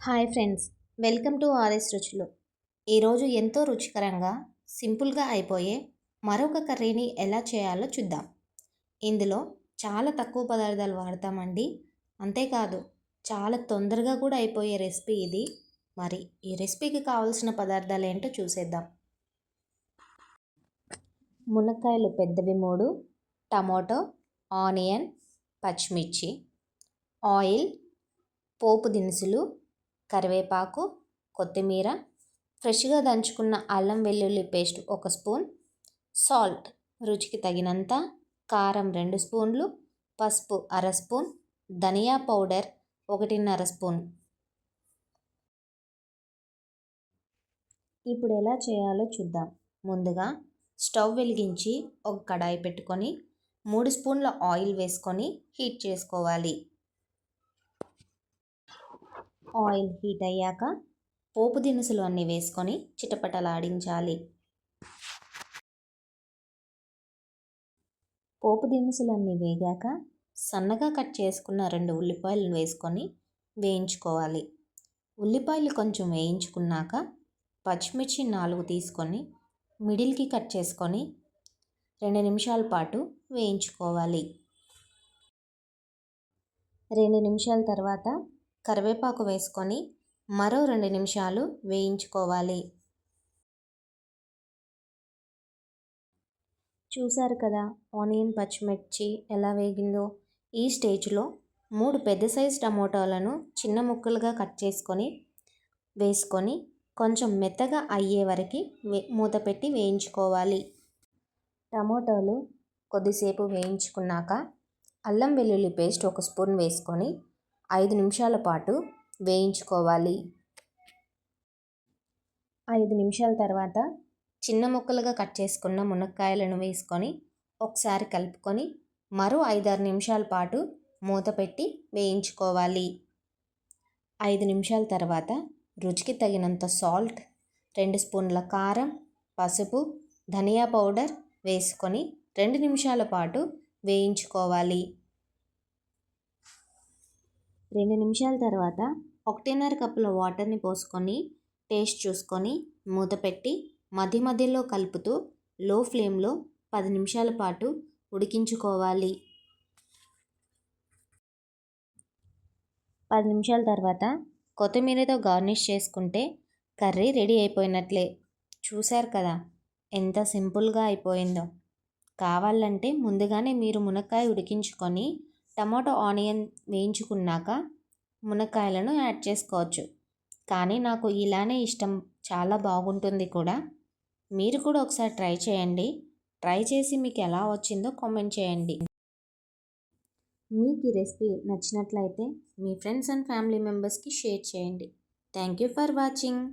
Hi friends welcome to RS Ruchulu. ఈరోజు ఎంతో రుచికరంగా సింపుల్గా అయిపోయే మరొక కర్రీని ఎలా చేయాలో చూద్దాం. ఇందులో చాలా తక్కువ పదార్థాలు వాడతామండి. అంతేకాదు చాలా తొందరగా కూడా అయిపోయే రెసిపీ ఇది. మరి ఈ రెసిపీకి కావాల్సిన పదార్థాలు ఏంటో చూసేద్దాం. మునక్కాయలు పెద్దవి మూడు టమాటో ఆనియన్ పచ్చిమిర్చి ఆయిల్ పోపు దినుసులు కరివేపాకు కొత్తిమీర ఫ్రెష్గా దంచుకున్న అల్లం వెల్లుల్లి పేస్ట్ ఒక స్పూన్ సాల్ట్ రుచికి తగినంత కారం రెండు స్పూన్లు పసుపు అర స్పూన్ ధనియా పౌడర్ ఒకటిన్నర స్పూన్. ఇప్పుడు ఎలా చేయాలో చూద్దాం. ముందుగా స్టవ్ వెలిగించి ఒక కడాయి పెట్టుకొని మూడు స్పూన్ల ఆయిల్ వేసుకొని హీట్ చేసుకోవాలి. ఆయిల్ హీట్ అయ్యాక పోపు దినుసులు అన్నీ వేసుకొని చిటపటలాడించాలి. పోపు దినుసులు అన్నీ వేగాక సన్నగా కట్ చేసుకున్న రెండు ఉల్లిపాయలను వేసుకొని వేయించుకోవాలి. ఉల్లిపాయలు కొంచెం వేయించుకున్నాక పచ్చిమిర్చి నాలుగు తీసుకొని మిడిల్కి కట్ చేసుకొని రెండు నిమిషాల పాటు వేయించుకోవాలి. రెండు నిమిషాల తర్వాత కరివేపాకు వేసుకొని మరో రెండు నిమిషాలు వేయించుకోవాలి. చూశారు కదా ఆనియన్ పచ్చిమిర్చి ఎలా వేగిందో? ఈ స్టేజ్లో మూడు పెద్ద సైజు టమోటాలను చిన్న ముక్కలుగా కట్ చేసుకొని వేసుకొని కొంచెం మెత్తగా అయ్యే వరకు వే మూత పెట్టి వేయించుకోవాలి. టమోటాలు కొద్దిసేపు వేయించుకున్నాక అల్లం వెల్లుల్లి పేస్ట్ ఒక స్పూన్ వేసుకొని ఐదు నిమిషాల పాటు వేయించుకోవాలి. ఐదు నిమిషాల తర్వాత చిన్న ముక్కలుగా కట్ చేసుకున్న మునక్కాయలను వేసుకొని ఒకసారి కలుపుకొని మరో ఐదారు నిమిషాల పాటు మూత పెట్టి వేయించుకోవాలి. ఐదు నిమిషాల తర్వాత రుచికి తగినంత సాల్ట్ రెండు స్పూన్ల కారం పసుపు ధనియా పౌడర్ వేసుకొని రెండు నిమిషాల పాటు వేయించుకోవాలి. రెండు నిమిషాల తర్వాత ఒకటిన్నర కప్పుల వాటర్ని పోసుకొని టేస్ట్ చూసుకొని మూత పెట్టి మధ్య మధ్యలో కలుపుతూ లో ఫ్లేమ్లో పది నిమిషాల పాటు ఉడికించుకోవాలి. పది నిమిషాల తర్వాత కొత్తిమీరతో గార్నిష్ చేసుకుంటే కర్రీ రెడీ అయిపోయినట్లే. చూశారు కదా ఎంత సింపుల్గా అయిపోయిందో. కావాలంటే ముందుగానే మీరు మునక్కాయ ఉడికించుకొని టమాటో ఆనియన్ వేయించుకున్నాక మునక్కాయలను యాడ్ చేసుకోవచ్చు. కానీ నాకు ఇలానే ఇష్టం. చాలా బాగుంటుంది కూడా. మీరు కూడా ఒకసారి ట్రై చేయండి. ట్రై చేసి మీకు ఎలా వచ్చిందో కామెంట్ చేయండి. మీకు ఈ రెసిపీ నచ్చినట్లయితే మీ ఫ్రెండ్స్ అండ్ ఫ్యామిలీ మెంబర్స్కి షేర్ చేయండి. Thank you for watching.